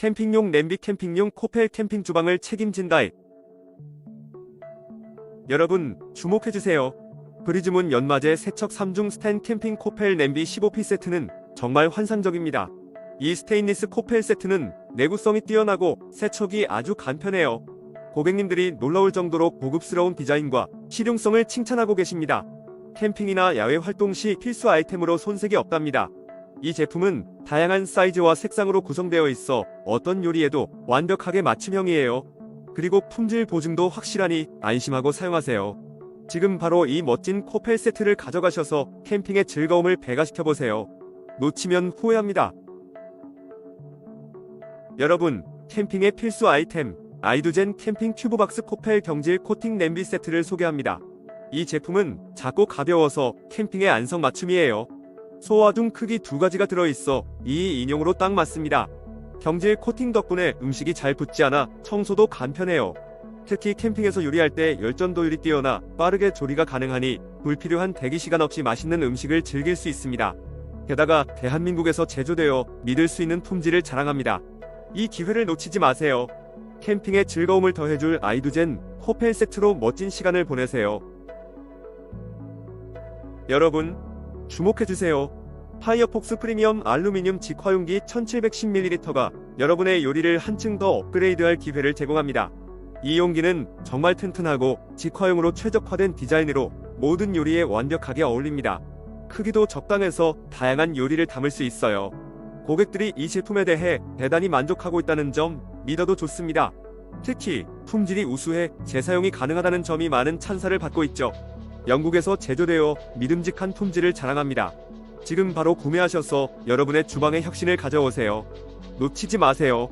캠핑용 냄비 캠핑용 코펠 캠핑 주방을 책임진다. 여러분 주목해주세요. 브리즈문 연마제 세척 3중 스텐 캠핑 코펠 냄비 15피 세트는 정말 환상적입니다. 이 스테인리스 코펠 세트는 내구성이 뛰어나고 세척이 아주 간편해요. 고객님들이 놀라울 정도로 고급스러운 디자인과 실용성을 칭찬하고 계십니다. 캠핑이나 야외 활동 시 필수 아이템으로 손색이 없답니다. 이 제품은 다양한 사이즈와 색상으로 구성되어 있어 어떤 요리에도 완벽하게 맞춤형이에요. 그리고 품질 보증도 확실하니 안심하고 사용하세요. 지금 바로 이 멋진 코펠 세트를 가져가셔서 캠핑의 즐거움을 배가시켜 보세요. 놓치면 후회합니다. 여러분, 캠핑의 필수 아이템 아이두젠 캠핑 튜브박스 코펠 경질 코팅 냄비 세트를 소개합니다. 이 제품은 작고 가벼워서 캠핑의 안성 맞춤이에요. 소화 중 크기 두 가지가 들어있어 이 인용으로 딱 맞습니다. 경질 코팅 덕분에 음식이 잘 붙지 않아 청소도 간편해요. 특히 캠핑에서 요리할 때 열전도율이 뛰어나 빠르게 조리가 가능하니 불필요한 대기 시간 없이 맛있는 음식을 즐길 수 있습니다. 게다가 대한민국에서 제조되어 믿을 수 있는 품질을 자랑합니다. 이 기회를 놓치지 마세요. 캠핑의 즐거움을 더해줄 아이두젠 코펠 세트로 멋진 시간을 보내세요. 여러분, 주목해주세요. 파이어폭스 프리미엄 알루미늄 직화용기 1710ml가 여러분의 요리를 한층 더 업그레이드할 기회를 제공합니다. 이 용기는 정말 튼튼하고 직화용으로 최적화된 디자인으로 모든 요리에 완벽하게 어울립니다. 크기도 적당해서 다양한 요리를 담을 수 있어요. 고객들이 이 제품에 대해 대단히 만족하고 있다는 점 믿어도 좋습니다. 특히 품질이 우수해 재사용이 가능하다는 점이 많은 찬사를 받고 있죠. 영국에서 제조되어 믿음직한 품질을 자랑합니다. 지금 바로 구매하셔서 여러분의 주방의 혁신을 가져오세요. 놓치지 마세요.